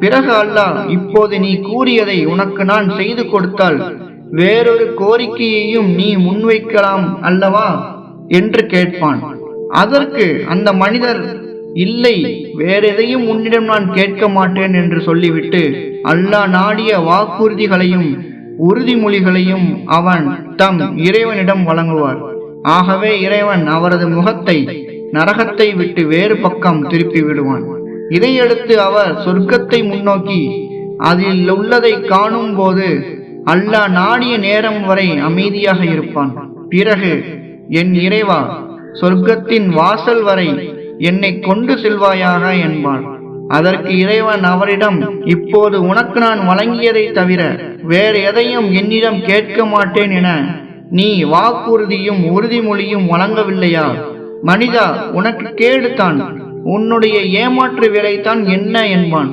பிறகு அல்லாஹ் இப்போது நீ கூறியதை உனக்கு நான் செய்து கொடுத்தால் வேறொரு கோரிக்கையையும் நீ முன்வைக்கலாம் அல்லவா? என்று கேட்பான். அதற்கு அந்த மனிதர் இல்லை வேறெதையும் உன்னிடம் நான் கேட்க மாட்டேன் என்று சொல்லிவிட்டு அல்லாஹ் நாடிய வாக்குறுதிகளையும் உறுதிமொழிகளையும் அவன் தம் இறைவனிடம் வழங்குவார். ஆகவே இறைவன் அவரது முகத்தை நரகத்தை விட்டு வேறு பக்கம் திருப்பி விடுவான். இதையடுத்து அவர் சொர்க்கத்தை முன்னோக்கி அதில் உள்ளதை காணும் போது அல்லாஹ் நாடிய நேரம் வரை அமைதியாக இருப்பான். பிறகு என் இறைவா சொர்க்கத்தின் வாசல் வரை என்னை கொண்டு செல்வாயாக என்பான். அதற்கு இறைவன் அவரிடம் இப்போது உனக்கு நான் வழங்கியதை தவிர வேறு எதையும் என்னிடம் கேட்க மாட்டேன் என நீ வாக்குறுதியும் உறுதிமொழியும் வழங்கவில்லையா? மனிதா உனக்கு கேடுதான் உன்னுடைய ஏமாற்று வேலைத்தான் என்ன என்பான்.